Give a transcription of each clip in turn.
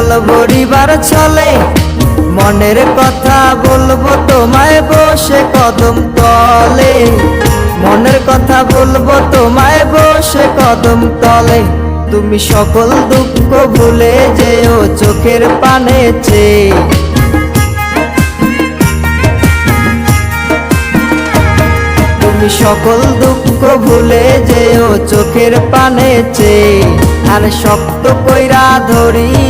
সখী জল চলে মনের কথা বলব তোমায় বসে কদম তলে। মনের কথা বলব তোমায় বসে কদম তলে। তুমি সকল দুঃখ ভুলে যেও চোখের পানে চেয়ে। তুমি সকল দুঃখ ভুলে যেও চোখের পানে চেয়ে। আর শক্ত কইরা ধরিও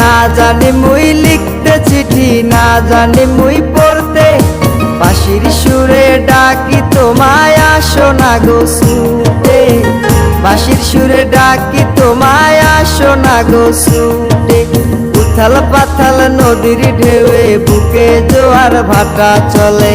না জানি মুই লিখতে চিঠি, না জানি মুই পড়তে। বাঁশির সুরে ডাকি, তোমায় আসো না গো শুতে বাঁশির সুরে ডাকি, তোমায় আসো না গো শুতে উথাল পাথাল নদীর ঢেউয়ে বুকে জোয়ার ভাটা চলে।